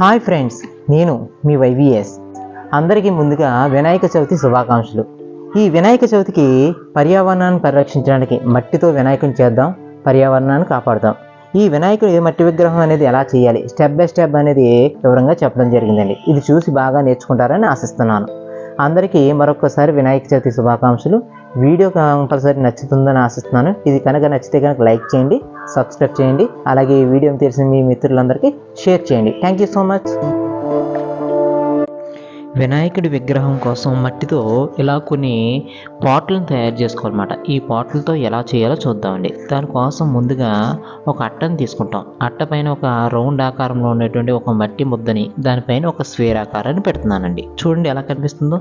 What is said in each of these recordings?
Hi friends నేను మీ YVS. అందరికీ ముందుగా వినాయక చవితి శుభాకాంక్షలు. ఈ వినాయక చవితికి పర్యావరణాన్ని పరిరక్షించడానికి మట్టితో వినాయకుని చేద్దాం పర్యావరణాన్ని కాపాడుదాం ఈ వినాయకుడి మట్టి విగ్రహం అనేది ఎలా చేయాలి స్టెప్ బై స్టెప్ అనేది వివరంగా చెప్పడం జరిగిందండి. ఇది చూసి బాగా నేర్చుకుంటారని ఆశిస్తున్నాను. అందరికీ మరొకసారి వినాయక చవితి శుభాకాంక్షలు. వీడియో కంపల్సరీ నచ్చుతుందని ఆశిస్తున్నాను. ఇది కనుక నచ్చితే కనుక లైక్ చేయండి సబ్స్క్రైబ్ చేయండి అలాగే ఈ వీడియోని తెలిసిన మీ మిత్రులందరికీ షేర్ చేయండి. థ్యాంక్ యూ సో మచ్ వినాయకుడి విగ్రహం కోసం మట్టితో ఇలా కొన్ని పాట్లను తయారు చేసుకోవాలన్నమాట. ఈ పాట్లతో ఎలా చేయాలో చూద్దామండి. దానికోసం ముందుగా ఒక అట్టను తీసుకుంటాం. అట్ట పైన ఒక రౌండ్ ఆకారంలో ఉన్నటువంటి ఒక మట్టి ముద్దని దానిపైన ఒక స్వేర్ ఆకారాన్ని పెడుతున్నానండి. చూడండి ఎలా కనిపిస్తుందో.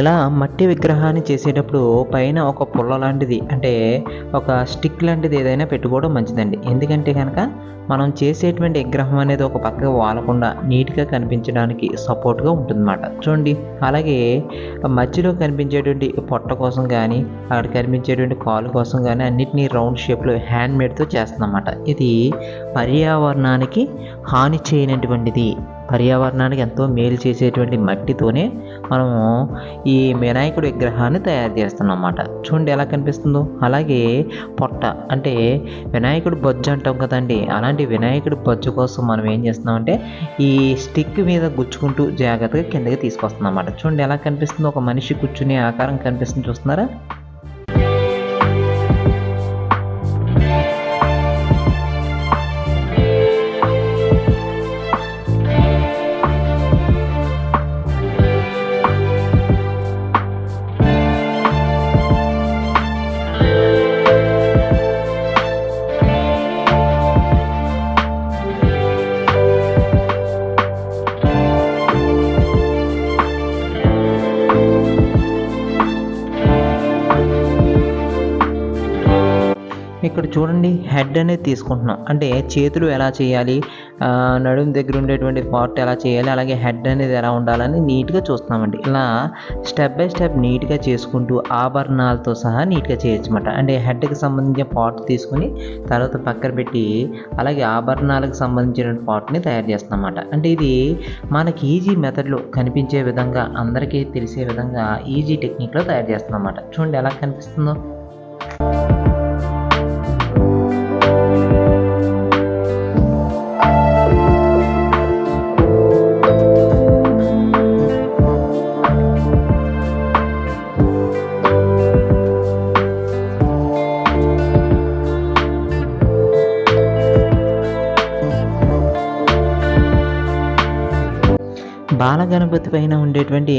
ఇలా మట్టి విగ్రహాన్ని చేసేటప్పుడు పైన ఒక పుల్ల లాంటిది అంటే ఒక స్టిక్ లాంటిది ఏదైనా పెట్టుకోవడం మంచిదండి. ఎందుకంటే కనుక మనం చేసేటువంటి విగ్రహం అనేది ఒక పక్కకు వాలకుండా నీట్గా కనిపించడానికి సపోర్ట్గా ఉంటుందన్నమాట. చూడండి అలాగే మధ్యలో కనిపించేటువంటి పొట్ట కోసం కానీ అక్కడ కనిపించేటువంటి కాలు కోసం కానీ అన్నిటినీ రౌండ్ షేప్లో హ్యాండ్ మేడ్తో చేస్తుందన్నమాట. ఇది పర్యావరణానికి హాని చేయనటువంటిది. పర్యావరణానికి ఎంతో మేలు చేసేటువంటి మట్టితోనే మనము ఈ వినాయకుడి విగ్రహాన్ని తయారు చేస్తున్నాం అన్నమాట చూడండి ఎలా కనిపిస్తుందో. అలాగే పొట్ట అంటే వినాయకుడు బొజ్జు అంటాం కదండి. అలాంటి వినాయకుడి బొజ్జు కోసం మనం ఏం చేస్తున్నామంటే ఈ స్టిక్ మీద గుచ్చుకుంటూ జాగ్రత్తగా కిందకి తీసుకొస్తున్నాం అన్నమాట చూడండి ఎలా కనిపిస్తుందో. ఒక మనిషి కూర్చునే ఆకారం కనిపిస్తుంది. చూస్తున్నారా? ఇక్కడ చూడండి హెడ్ అనేది తీసుకుంటున్నాం. అంటే చేతులు ఎలా చేయాలి నడుము దగ్గర ఉండేటువంటి పార్ట్ ఎలా చేయాలి అలాగే హెడ్ అనేది ఎలా ఉండాలని నీట్గా చూస్తున్నామండి. ఇలా స్టెప్ బై స్టెప్ నీట్గా చేసుకుంటూ ఆభరణాలతో సహా నీట్గా చేయొచ్చు అనమాట అంటే హెడ్కి సంబంధించిన పార్ట్ తీసుకుని తర్వాత పక్కన పెట్టి అలాగే ఆభరణాలకు సంబంధించిన పార్ట్ని తయారు చేస్తున్నమాట అంటే ఇది మనకి ఈజీ మెథడ్లో కనిపించే విధంగా అందరికీ తెలిసే విధంగా ఈజీ టెక్నిక్లో తయారు చేస్తామన్నమాట చూడండి ఎలా కనిపిస్తుందో. బాలగణపతి పైన ఉండేటువంటి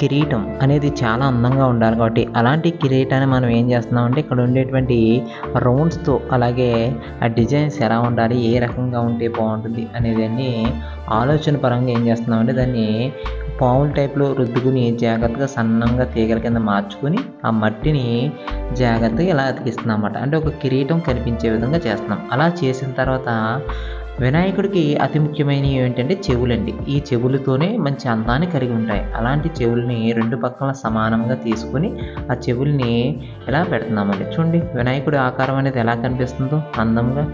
కిరీటం అనేది చాలా అందంగా ఉండాలి కాబట్టి అలాంటి కిరీటాన్ని మనం ఏం చేస్తున్నామంటే ఇక్కడ ఉండేటువంటి రౌండ్స్తో అలాగే ఆ డిజైన్స్ ఎలా ఉండాలి ఏ రకంగా ఉంటే బాగుంటుంది అనేదాన్ని ఆలోచన పరంగా ఏం చేస్తున్నామంటే దాన్ని పావుల టైప్లో రుద్దుకుని జాగ్రత్తగా సన్నంగా తీగల కింద మార్చుకుని ఆ మట్టిని జాగ్రత్తగా ఇలా అతికిస్తున్నాం అన్నమాట. అంటే ఒక కిరీటం కనిపించే విధంగా చేస్తున్నాం. అలా చేసిన తర్వాత వినాయకుడికి అతి ముఖ్యమైనవి ఏంటంటే చెవులండి. ఈ చెవులతోనే మంచి అందాన్ని కలిగి ఉంటాయి. అలాంటి చెవుల్ని రెండు పక్కల సమానంగా తీసుకుని ఆ చెవుల్ని ఎలా పెడుతున్నామండి? చూడండి వినాయకుడి ఆకారం అనేది ఎలా కనిపిస్తుందో అందంగా.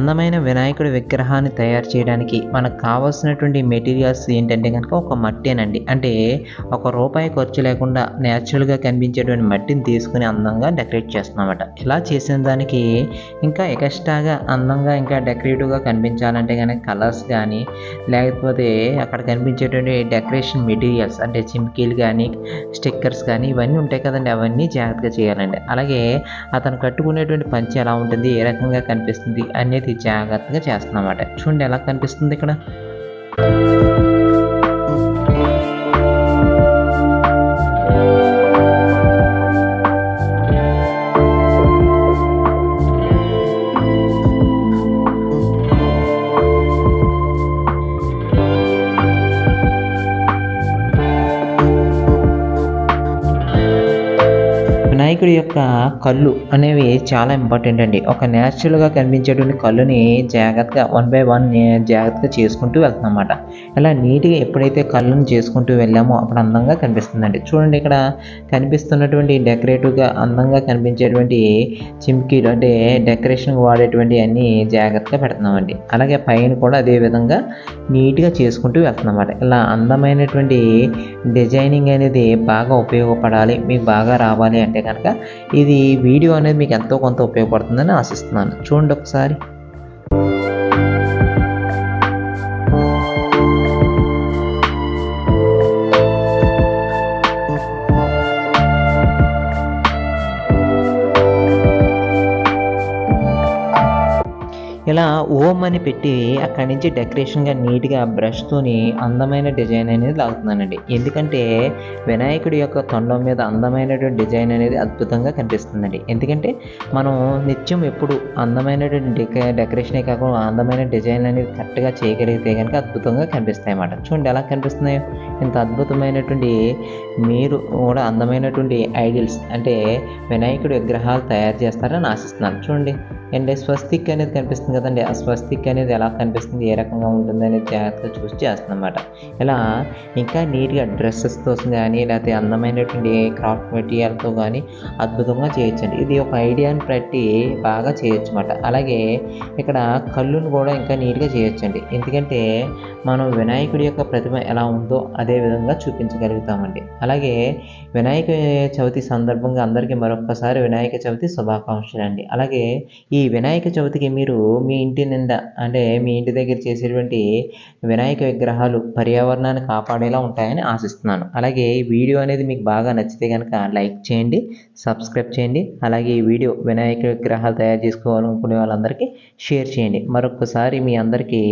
అందమైన వినాయకుడి విగ్రహాన్ని తయారు చేయడానికి మనకు కావాల్సినటువంటి మెటీరియల్స్ ఏంటంటే కనుక ఒక మట్టేనండి. అంటే ఒక రూపాయి ఖర్చు లేకుండా న్యాచురల్గా కనిపించేటువంటి మట్టిని తీసుకుని అందంగా డెకరేట్ చేస్తున్నామట. ఇలా చేసిన దానికి ఇంకా ఎక్స్ట్రాగా అందంగా ఇంకా డెకరేటివ్గా కనిపించాలంటే కనుక కలర్స్ కానీ లేకపోతే అక్కడ కనిపించేటువంటి డెకరేషన్ మెటీరియల్స్ అంటే చిమ్కీలు కానీ స్టిక్కర్స్ కానీ ఇవన్నీ ఉంటాయి కదండి. అవన్నీ జాగ్రత్తగా చేయాలండి. అలాగే అతను కట్టుకునేటువంటి పంచి ఎలా ఉంటుంది ఏ రకంగా కనిపిస్తుంది అనేది జాగ్రత్తగా చేస్తున్నమాట. చూడండి ఎలా కనిపిస్తుంది ఇక్కడ. వినాయకుడి యొక్క కళ్ళు అనేవి చాలా ఇంపార్టెంట్ అండి. ఒక న్యాచురల్గా కనిపించేటువంటి కళ్ళుని జాగ్రత్తగా వన్ బై వన్ జాగ్రత్తగా చేసుకుంటూ వెళ్తున్నమాట ఇలా నీట్గా ఎప్పుడైతే కళ్ళను చేసుకుంటూ వెళ్ళామో అప్పుడు అందంగా కనిపిస్తుందండి. చూడండి ఇక్కడ కనిపిస్తున్నటువంటి డెకరేటివ్గా అందంగా కనిపించేటువంటి చిమ్కీలు అంటే డెకరేషన్కి వాడేటువంటి అన్ని జాగ్రత్తగా పెడుతున్నామండి. అలాగే పైన కూడా అదే విధంగా నీట్గా చేసుకుంటూ వెళ్తున్నమాట ఇలా అందమైనటువంటి డిజైనింగ్ అనేది బాగా ఉపయోగపడాలి మీకు బాగా రావాలి అంటే కనుక ఇది వీడియో అనేది మీకు ఎంతో కొంత ఉపయోగపడుతుందని ఆశిస్తున్నాను. చూడండి ఒకసారి. ఇలా ఓం అని పెట్టి అక్కడి నుంచి డెకరేషన్గా నీట్గా బ్రష్తోని అందమైన డిజైన్ అనేది లాగుతున్నానండి. ఎందుకంటే వినాయకుడి యొక్క తొండం మీద అందమైనటువంటి డిజైన్ అనేది అద్భుతంగా కనిపిస్తుందండి. ఎందుకంటే మనం నిత్యం ఎప్పుడు అందమైనటువంటి డెక డెకరేషనే కాకుండా అందమైన డిజైన్ అనేది కరెక్ట్గా చేయగలిగితే కనుక అద్భుతంగా కనిపిస్తాయి అన్నమాట. చూడండి ఎలా కనిపిస్తున్నాయో. ఇంత అద్భుతమైనటువంటి మీరు కూడా అందమైనటువంటి ఐడియల్స్ అంటే వినాయకుడి విగ్రహాలు తయారు చేస్తారని ఆశిస్తున్నాను. చూడండి. అండ్ స్వస్తిక్ అనేది కనిపిస్తుంది కదండి. ఆ స్వస్తిక్ అనేది ఎలా కనిపిస్తుంది? ఏ రకంగా ఉంటుంది అనేది జాగ్రత్తగా చూసి చేస్తుందన్నమాట. ఇలా ఇంకా నీట్గా డ్రెస్సెస్తో కానీ లేకపోతే అందమైనటువంటి క్రాఫ్ట్ మెటీరియల్తో కానీ అద్భుతంగా చేయొచ్చండి. ఇది ఒక ఐడియాని బట్టి బాగా చేయొచ్చు అన్నమాట అలాగే ఇక్కడ కళ్ళును కూడా ఇంకా నీట్గా చేయొచ్చండి. ఎందుకంటే మనం వినాయకుడి యొక్క ప్రతిమ ఎలా ఉందో అదే విధంగా చూపించగలుగుతామండి. అలాగే వినాయక చవితి సందర్భంగా అందరికీ మరొకసారి వినాయక చవితి శుభాకాంక్షలు అండి అలాగే ఈ ఈ వినాయక చవితికి మీరు మీ ఇంటి నిండా అంటే మీ ఇంటి దగ్గర చేసేటువంటి వినాయక విగ్రహాలు పర్యావరణాన్ని కాపాడేలా ఉంటాయని ఆశిస్తున్నాను. అలాగే ఈ వీడియో అనేది మీకు బాగా నచ్చితే కనుక లైక్ చేయండి సబ్స్క్రైబ్ చేయండి అలాగే ఈ వీడియో వినాయక విగ్రహాలు తయారు చేసుకోవాలనుకునే వాళ్ళందరికీ షేర్ చేయండి. మరొకసారి మీ అందరికీ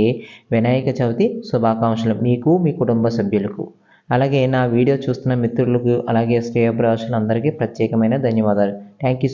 వినాయక చవితి శుభాకాంక్షలు మీకు మీ కుటుంబ సభ్యులకు. అలాగే నా వీడియో చూస్తున్న మిత్రులకు అలాగే శ్రేయభిలాషులందరికీ ప్రత్యేకమైన ధన్యవాదాలు. Thank you